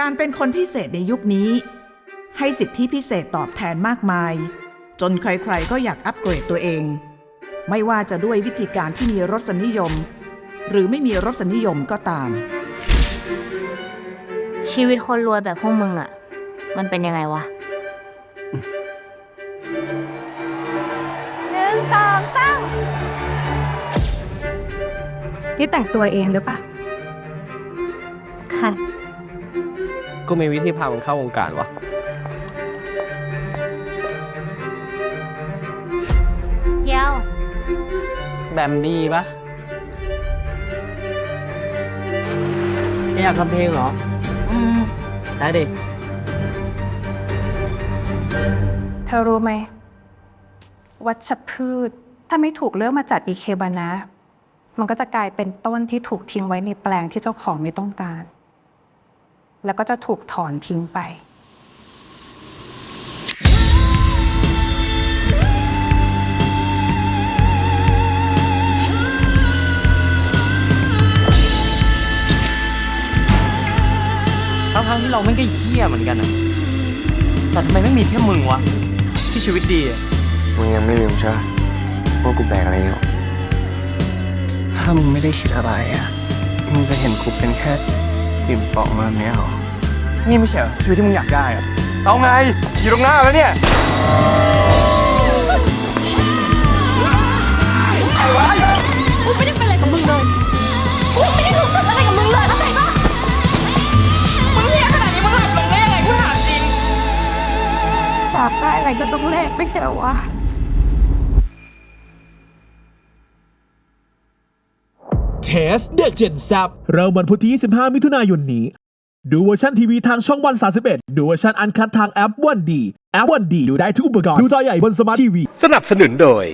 การเป็นคนพิเศษในยุคนี้ ให้สิทธิพิเศษตอบแทนมากมาย จนใครๆก็อยากอัปเกรดตัวเอง ไม่ว่าจะด้วยวิธีการที่มีรสนิยม หรือไม่มีรสนิยมก็ตาม ชีวิตคนรวยแบบพวกมึงอะมันเป็นยังไงวะหนึ่งสองสามนี่แต่งตัวเองหรือปะค่ะ กูมีวิธีพามึงเข้าวงการวะเดี๋ยวแบมดีปะไม่อยากทำเพลงเหรอ อืม ได้ดิ เธอรู้ไหม วัชพืช ถ้าไม่ถูกเลือกมาจัดอีเคบานะ มันก็จะกลายเป็นต้นที่ถูกทิ้งไว้ในแปลงที่เจ้าของไม่ต้องการ แล้วก็จะถูกถอนทิ้งไป ทั้งทั้งๆที่เราไม่ก็เหี้ยเหมือนกันอะแต่ทำไมไม่มีแค่มึงวะ ที่ชีวิตดีอะมึงยังไม่ลืมใช่ปะว่ากูแบกอะไรอยู่ถ้ามึงไม่ได้คิดอะไรอะ มึงจะเห็นกูเป็นแค่ สิ่งเปล่ามาเนี้ยหรอนี่ไม่ใช่เหรอชีวิตที่มึงอยากได้อะเอาไง อยู่ตรงหน้าแล้วเนี่ยกูไม่ได้เป็นอะไรกับมึงเลยกูไม่ได้รู้สึกอะไรกับมึงเลยเข้าใจปะมึงเฮียขนาดนี้มึงหลับลงได้ยังไงกูถามจริงอยากได้อะไรก็ต้องแลกไม่ใช่เหรอวะ เทสเด็กเจนซับเริ่มวันพุธที่ 25 มิถุนายนนี้ ดูเวอร์ชันทีวีทางช่องวัน 31 ดูเวอร์ชันอันคัดทางแอปวันดีแอปวันดีดูได้ทุกอุปกรณ์ ดูจอใหญ่บนสมาร์ททีวี สนับสนุนโดย